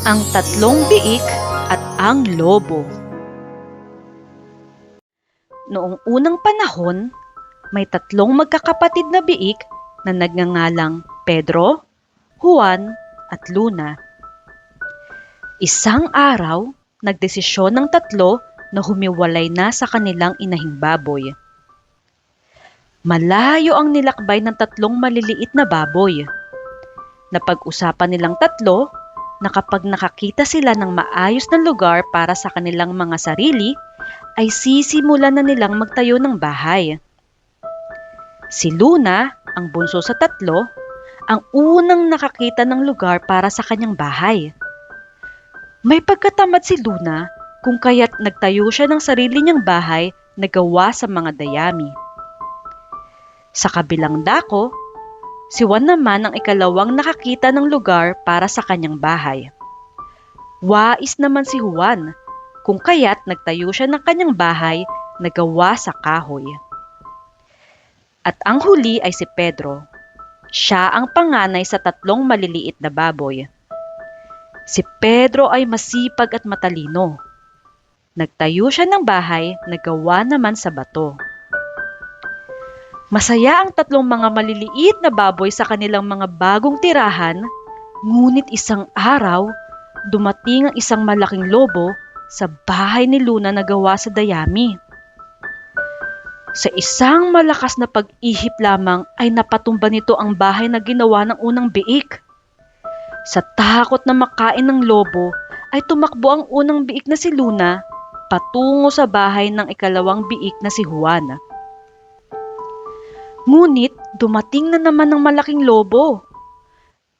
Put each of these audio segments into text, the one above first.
Ang tatlong biik at ang lobo. Noong unang panahon, may tatlong magkakapatid na biik na nagngangalang Pedro, Juan at Luna. Isang araw, nagdesisyon ng tatlo na humiwalay na sa kanilang inahing baboy. Malayo ang nilakbay ng tatlong maliliit na baboy. Napag-usapan nilang tatlo na kapag nakakita sila ng maayos na lugar para sa kanilang mga sarili, ay sisimulan na nilang magtayo ng bahay. Si Luna, ang bunso sa tatlo, ang unang nakakita ng lugar para sa kanyang bahay. May pagkatamad si Luna kung kaya't nagtayo siya ng sarili niyang bahay na gawa sa mga dayami. Sa kabilang dako, si Juan naman ang ikalawang nakakita ng lugar para sa kanyang bahay. Wais naman si Juan, kung kaya't nagtayo siya ng kanyang bahay na gawa sa kahoy. At ang huli ay si Pedro. Siya ang panganay sa tatlong maliliit na baboy. Si Pedro ay masipag at matalino. Nagtayo siya ng bahay na gawa naman sa bato. Masaya ang tatlong mga maliliit na baboy sa kanilang mga bagong tirahan, ngunit isang araw, dumating ang isang malaking lobo sa bahay ni Luna na gawa sa dayami. Sa isang malakas na pag-ihip lamang ay napatumba nito ang bahay na ginawa ng unang biik. Sa takot na makain ng lobo ay tumakbo ang unang biik na si Luna patungo sa bahay ng ikalawang biik na si Juan. Ngunit dumating na naman ng malaking lobo.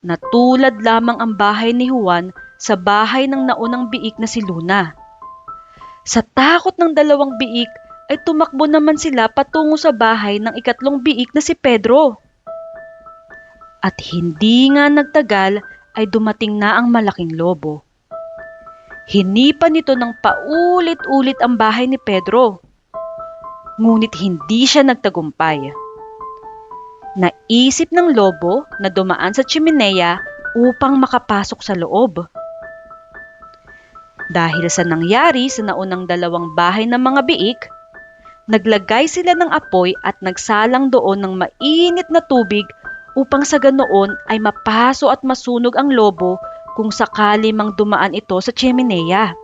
Natulad lamang ang bahay ni Juan sa bahay ng naunang biik na si Luna. Sa takot ng dalawang biik ay tumakbo naman sila patungo sa bahay ng ikatlong biik na si Pedro. At hindi nga nagtagal ay dumating na ang malaking lobo. Hinipan nito ng paulit-ulit ang bahay ni Pedro. Ngunit hindi siya nagtagumpay. Naisip ng lobo na dumaan sa chimenea upang makapasok sa loob. Dahil sa nangyari sa naunang dalawang bahay ng mga biik, naglagay sila ng apoy at nagsalang doon ng mainit na tubig upang sa ganoon ay mapaso at masunog ang lobo kung sakali mang dumaan ito sa chimenea.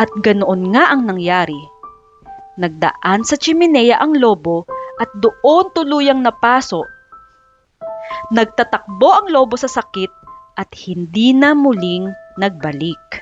At ganoon nga ang nangyari. Nagdaan sa chimenea ang lobo at doon tuluyang napaso. Nagtatakbo ang lobo sa sakit at hindi na muling nagbalik.